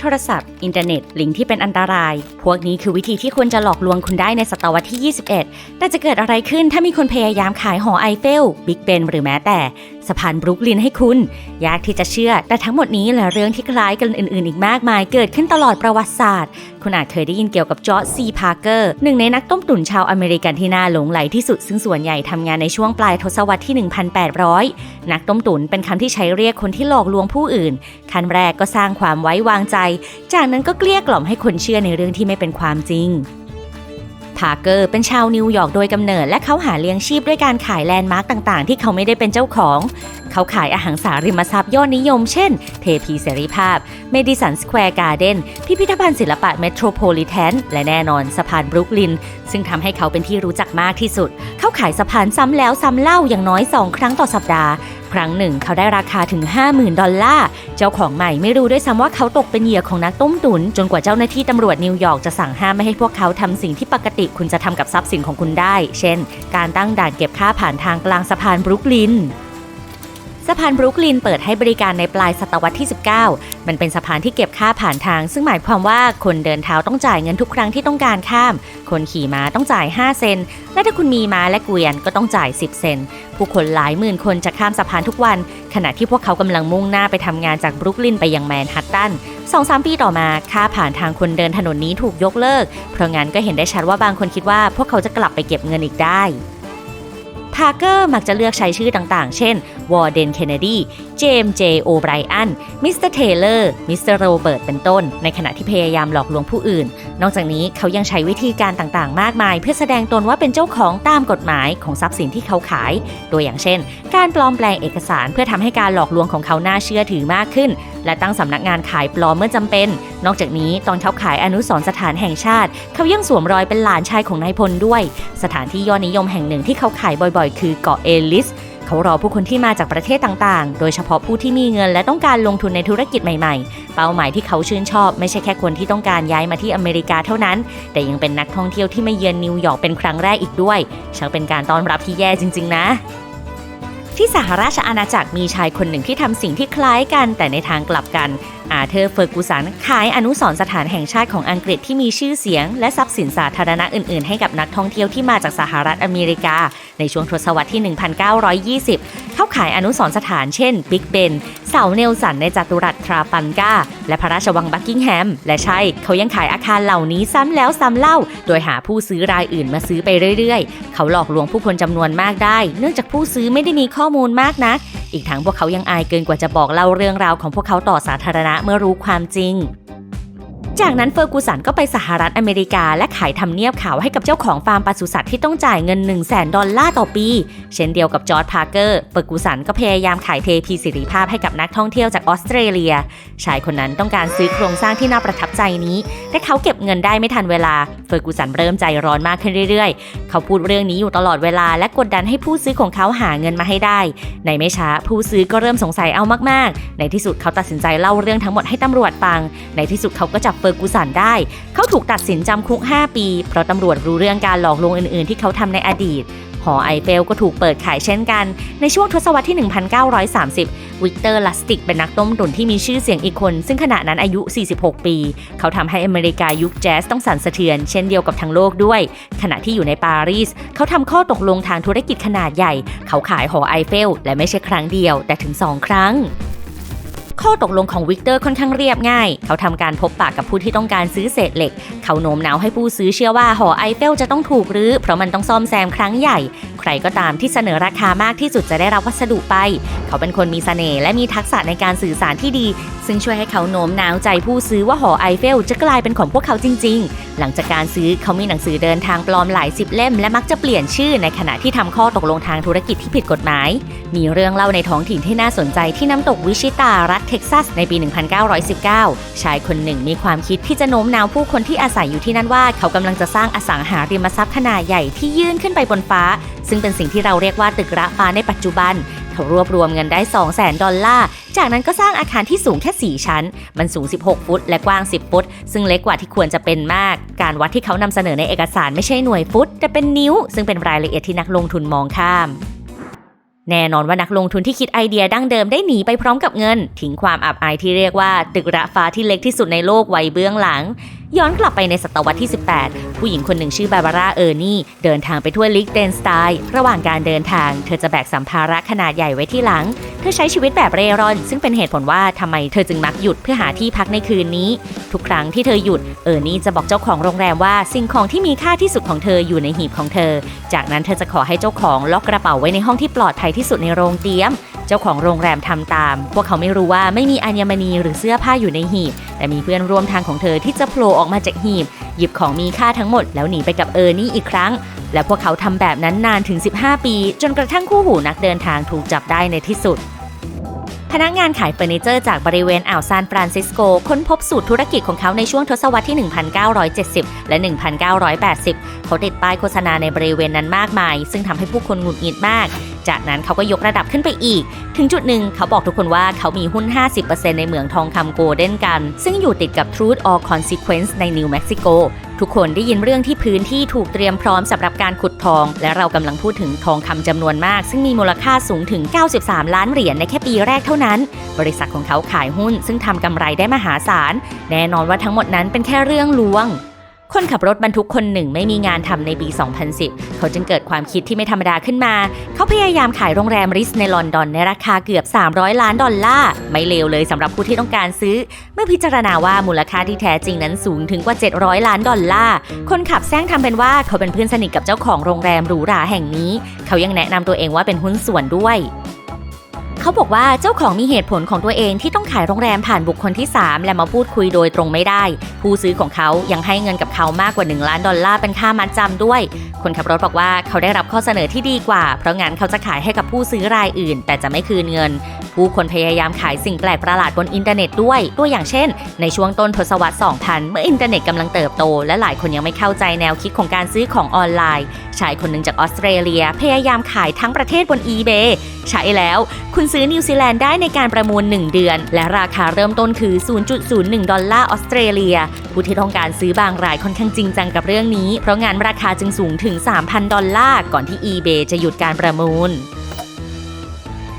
โทรศัพท์ อินเทอร์เน็ต ลิงก์ที่เป็นอันตราย พวกนี้คือวิธีที่ควรจะหลอกลวงคุณได้ในศตวรรษที่ 21 แต่จะเกิดอะไรขึ้นถ้ามีคนพยายามขายหอไอเฟล บิ๊กเบนหรือแม้แต่ สะพานบรุกลินให้คุณ ยากที่จะเชื่อ แต่ทั้งหมดนี้และเรื่องที่คล้ายกันอื่นๆ อีกมากมาย เกิดขึ้นตลอดประวัติศาสตร์ คุณอาจเคยได้ยินเกี่ยวกับจอร์จซีพาร์เกอร์หนึ่งในนักต้มตุ๋นชาวอเมริกันที่น่าหลงไหลที่สุด ซึ่งส่วนใหญ่ทำงานในช่วงปลายทศวรรษที่ 1800 นักต้มตุ๋นเป็นคำที่ใช้เรียกคนที่หลอกลวงผู้อื่นขั้นแรกก็สร้างความไว้วางใจ จากนั้นก็เกลี้ยกล่อมให้คนเชื่อในเรื่องที่ไม่เป็นความจริง พาร์เกอร์เป็นชาวนิวยอร์กโดยกำเนิด และเขาหาเลี้ยงชีพด้วยการขายแลนด์มาร์กต่างๆ ที่เขาไม่ได้เป็นเจ้าของ เขาขายอาหารสาริมทรัพย์ยอดนิยม เช่น เทพีเสรีภาพ เมดิสันสแควร์การ์เดนพิพิธภัณฑ์ศิลปะเมโทรโพลิแทนและแน่นอนสะพานบรุกลิน ซึ่งทำให้เขาเป็นที่รู้จักมากที่สุด เขาขายสะพานซ้ำแล้วซ้ำเล่าอย่างน้อย 2 ครั้งต่อสัปดาห์ ครั้งหนึ่งเขาได้ราคาถึง 50,000 ดอลลาร์ เจ้าของใหม่ไม่รู้ด้วยซ้ำว่าเขาตกเป็นเหยื่อของนักต้มตุน จนกว่าเจ้าหน้าที่ตำรวจนิวยอร์กจะสั่งห้ามไม่ให้พวกเขาทำสิ่งที่ปกติคุณจะทำกับทรัพย์สินของคุณได้ เช่น การตั้งด่านเก็บค่าผ่านทางกลางสะพานบรุกลิน สะพานบรุกลินเปิดให้บริการในปลายศตวรรษที่ 19 มันเป็นสะพานที่เก็บค่าผ่านทาง ซึ่งหมายความว่าคนเดินเท้าต้องจ่ายเงินทุกครั้งที่ต้องการข้าม คนขี่ม้าต้องจ่าย 5 เซน และถ้าคุณมีม้าและเกวียนก็ต้องจ่าย 10 เซน ผู้คนหลายหมื่นคนจะข้ามสะพานทุกวัน ขณะที่พวกเขากำลังมุ่งหน้าไปทำงานจากบรุกลินไปยังแมนฮัตตันสองสามปีต่อมาค่าผ่านทางคนเดินถนนนี้ถูกยกเลิก เพราะงั้นก็เห็นได้ชัดว่าบางคนคิดว่าพวกเขาจะกลับไปเก็บเงินอีกได้ พาเกอร์มักจะเลือกใช้ชื่อต่างๆ เช่นวอร์เดนเคนเนดี เจมส์เจโอไบรอัน มิสเตอร์เทเลอร์ มิสเตอร์โรเบิร์ต เป็นต้น ในขณะที่พยายามหลอกลวงผู้อื่น นอกจากนี้เขายังใช้วิธีการต่างๆ มากมาย เพื่อแสดงตนว่าเป็นเจ้าของตามกฎหมายของทรัพย์สินที่เขาขาย ตัวอย่างเช่น การปลอมแปลงเอกสารเพื่อทำให้การหลอกลวงของเขาน่าเชื่อถือมากขึ้น และตั้งสำนักงานขายปลอมเมื่อจำเป็น นอกจากนี้ตอนเขาขายอนุสรสถานแห่งชาติ เขายังสวมรอยเป็นหลานชายของนายพลด้วย สถานที่ยอดนิยมแห่งหนึ่งที่เขาขายบ่อย ๆ คือเกาะเอลิส เขารอผู้คนที่มาจากประเทศต่างๆ โดยเฉพาะผู้ที่มีเงินและต้องการลงทุนในธุรกิจใหม่ๆ เป้าหมายที่เขาชื่นชอบไม่ใช่แค่คนที่ต้องการย้ายมาที่อเมริกาเท่านั้น แต่ยังเป็นนักท่องเที่ยวที่มาเยือนนิวยอร์กเป็นครั้งแรกอีกด้วยช่างเป็นการต้อนรับที่แย่จริง ๆ นะ ที่สหราชอาณาจักรมีชายคนหนึ่งที่ทำสิ่งที่คล้ายกัน แต่ในทางกลับกันอาเธอร์เฟอร์กูสันขายอนุสรสถานแห่งชาติของอังกฤษที่มีชื่อเสียง และทรัพย์สินสาธารณะอื่นๆ ให้กับนักท่องเที่ยวที่มาจากสหรัฐอเมริกา ในช่วงทศวรรษที่ 1920 เข้าขายอนุสรสถานเช่นบิ๊กเบน เสาเนลสันในจัตุรัสทราปันกาและพระราชวังบักกิงแฮม และใช่เขายังขายอาคารเหล่านี้ซ้ำแล้วซ้ำเล่า โดยหาผู้ซื้อรายอื่นมาซื้อไปเรื่อยๆ เขาหลอกลวงผู้คนจำนวนมากได้ เนื่องจากผู้ซื้อไม่ได้มีข้อมูลมากนัก อีกทั้งพวกเขายังอายเกินกว่าจะบอกเล่าเรื่องราวของพวกเขาต่อสาธารณะเมื่อรู้ความจริง จากนั้นเฟอร์กูสันก็ไปสหรัฐอเมริกา และขายทำเนียบขาวให้กับเจ้าของฟาร์มปศุสัตว์ที่ต้องจ่ายเงิน 1 0 0 0 0แดอลลาร์ต่อปี เช่นเดียวกับจอร์ดพาร์เกอร์เฟอร์กูสันก็พยายามขายเทพีสิริภาพให้กับนักท่องเที่ยวจากออสเตรเลีย ชายคนนั้นต้องการซื้อโครงสร้างที่น่าประทับใจนี้ แต่เขาเก็บเงินได้ไม่ทันเวลา เฟอร์กูสันเริ่มใจร้อนมากขึ้นเรื่อยๆ เขาพูดเรื่องนี้อยู่ตลอดเวลา และกดดันให้ผู้ซื้อของเขาหาเงินมาให้ได้ ในไม่ช้าผู้ซื้อก็เริ่มสงสัยเอามากๆ ในที่สุดเขาตัดสินใจเล่าเรื่องทั้งหมดให้ตำรวจฟัง ในที่สุดเขาก็จับเฟอร์กูสันได้ เขาถูกตัดสินจำคุก 5 ปี เพราะตำรวจรู้เรื่องการหลอกลวงอื่น ๆ ที่เขาทำในอดีต หอไอเฟลก็ถูกเปิดขายเช่นกัน ในช่วงทศวรรษที่ 1930 วิกเตอร์ลัสติกเป็นนักต้มตุ๋นที่มีชื่อเสียงอีกคน ซึ่งขณะนั้นอายุ 46 ปี เขาทำให้อเมริกายุคแจ๊สต้องสั่นสะเทือน เช่นเดียวกับทั้งโลกด้วย ขณะที่อยู่ในปารีส เขาทำข้อตกลงทางธุรกิจขนาดใหญ่ เขาขายหอไอเฟล และไม่ใช่ครั้งเดียว แต่ถึง 2 ครั้ง ข้อตกลงของวิกเตอร์ค่อนข้างเรียบง่าย เขาทำการพบปะกับผู้ที่ต้องการซื้อเศษเหล็ก เขาโน้มน้าวให้ผู้ซื้อเชื่อว่าหอไอเฟลจะต้องถูกรื้อเพราะมันต้องซ่อมแซมครั้งใหญ่ ใครก็ตามที่เสนอราคามากที่สุดจะได้รับวัสดุไป เขาเป็นคนมีเสน่ห์และมีทักษะในการสื่อสารที่ดี ซึ่งช่วยให้เขาโน้มน้าวใจผู้ซื้อว่าหอไอเฟลจะกลายเป็นของพวกเขาจริง ๆ หลังจากการซื้อเขามีหนังสือเดินทางปลอมหลายสิบเล่มและมักจะเปลี่ยนชื่อในขณะที่ทำข้อตกลงทางธุรกิจที่ผิดกฎหมาย มีเรื่องเล่าในท้องถิ่นที่น่าสนใจที่น้ำตกวิชิตารัฐเท็กซัสในปี 1919 ชายคนหนึ่งมีความคิดที่จะโน้มน้าวผู้คนที่อาศัยอยู่ที่นั่นว่า เขากำลังจะสร้างอสังหาริมทรัพย์ขนาดใหญ่ที่ยื่นขึ้นไปบนฟ้า ซึ่งเป็นสิ่งที่เราเรียกว่าตึกระฟ้าในปัจจุบันเขารวบรวมเงินได้ 2 0 0 0 0 0 ดอลลาร์ จากนั้นก็สร้างอาคารที่สูงแค่ 4 ชั้น มันสูง 16 ฟุต และกว้าง 10 ฟุต ซึ่งเล็กกว่าที่ควรจะเป็นมาก การวัดที่เขานำเสนอในเอกสารไม่ใช่หน่วยฟุต แต่เป็นนิ้ว ซึ่งเป็นรายละเอียดที่นักลงทุนมองข้าม แน่นอนว่านักลงทุนที่คิดไอเดียดั้งเดิมได้หนีไปพร้อมกับเงิน ทิ้งความอับอายที่เรียกว่า ตึกระฟ้าที่เล็กที่สุดในโลกไว้เบื้องหลัง ย้อนกลับไปในศตวรรษที่ 18 ผู้หญิงคนหนึ่งชื่อบาบาร่าเออร์นี่ เดินทางไปทั่วลิกเดนสไตน์ระหว่างการเดินทาง เธอจะแบกสัมภาระขนาดใหญ่ไว้ที่หลัง เธอใช้ชีวิตแบบเร่ร่อน ซึ่งเป็นเหตุผลว่าทำไมเธอจึงมักหยุดเพื่อหาที่พักในคืนนี้ ทุกครั้งที่เธอหยุดเออร์นี่จะบอกเจ้าของโรงแรมว่าสิ่งของที่มีค่าที่สุดของเธออยู่ในหีบของเธอ จากนั้นเธอจะขอให้เจ้าของล็อกกระเป๋าไว้ในห้องที่ปลอดภัยที่สุดในโรงเตี๊ยม เจ้าของโรงแรมทำตาม พวกเขาไม่รู้ว่าไม่มีอัญมณีหรือเสื้อผ้าอยู่ในหีบ แต่มีเพื่อนร่วมทางของเธอที่จะโผล่ออกมาจากหีบ หยิบของมีค่าทั้งหมด แล้วหนีไปกับเออร์นี่อีกครั้ง และพวกเขาทำแบบนั้นนานถึง 15 ปี จนกระทั่งคู่หูนักเดินทางถูกจับได้ในที่สุดพนักงานขายเฟอร์นิเจอร์จากบริเวณอ่าวซานฟรานซิสโก ค้นพบสูตรธุรกิจของเขาในช่วงทศวรรษที่ 1970 และ 1980 เขาติดป้ายโฆษณาในบริเวณนั้นมากมาย ซึ่งทำให้ผู้คนหงุดหงิดมาก จากนั้นเขาก็ยกระดับขึ้นไปอีก ถึงจุดหนึ่งเขาบอกทุกคนว่าเขามีหุ้น 50%ในเหมืองทองคำโกลเด้นกัน ซึ่งอยู่ติดกับ Truth or Consequence ในนิวเม็กซิโกทุกคนได้ยินเรื่องที่พื้นที่ถูกเตรียมพร้อมสำหรับการขุดทอง และเรากำลังพูดถึงทองคำจำนวนมาก ซึ่งมีมูลค่าสูงถึง 93 ล้านเหรียญในแค่ปีแรกเท่านั้น บริษัทของเขาขายหุ้น ซึ่งทำกำไรได้มหาศาล แน่นอนว่าทั้งหมดนั้นเป็นแค่เรื่องลวง คนขับรถบรรทุกคนหนึ่งไม่มีงานทำในปี 2010 เขาจึงเกิดความคิดที่ไม่ธรรมดาขึ้นมา เขาพยายามขายโรงแรมริสในลอนดอนในราคาเกือบ 300 ล้านดอลลาร์ ไม่เลวเลยสำหรับผู้ที่ต้องการซื้อ เมื่อพิจารณาว่ามูลค่าที่แท้จริงนั้นสูงถึงกว่า 700 ล้านดอลลาร์ คนขับแซงทำเป็นว่าเขาเป็นเพื่อนสนิทกับเจ้าของโรงแรมหรูหราแห่งนี้ เขายังแนะนำตัวเองว่าเป็นหุ้นส่วนด้วย เขาบอกว่าเจ้าของมีเหตุผลของตัวเองที่ต้องขายโรงแรมผ่านบุคคลที่ 3 และมาพูดคุยโดยตรงไม่ได้ ผู้ซื้อของเขายังให้เงินกับเขามากกว่า 1 ล้านดอลลาร์เป็นค่ามัดจำด้วย คนขับรถบอกว่าเขาได้รับข้อเสนอที่ดีกว่า เพราะงั้นเขาจะขายให้กับผู้ซื้อรายอื่น แต่จะไม่คืนเงิน ผู้คนพยายามขายสิ่งแปลกประหลาดบนอินเทอร์เน็ตด้วย ตัวอย่างเช่น ในช่วงต้นทศวรรษ 2000 เมื่ออินเทอร์เน็ตกำลังเติบโต และหลายคนยังไม่เข้าใจแนวคิดของการซื้อของออนไลน์ ชายคนหนึ่งจากออสเตรเลียพยายามขายทั้งประเทศบน eBay ใช้แล้ว คุณซื้อนิวซีแลนด์ได้ในการประมูล 1 เดือน และราคาเริ่มต้นคือ 0.01 ดอลลาร์ออสเตรเลีย ผู้ที่ต้องการซื้อบางรายค่อนข้างจริงจังกับเรื่องนี้ เพราะงานราคาจึงสูงถึง 3,000 ดอลลาร์ ก่อนที่ eBay จะหยุดการประมูล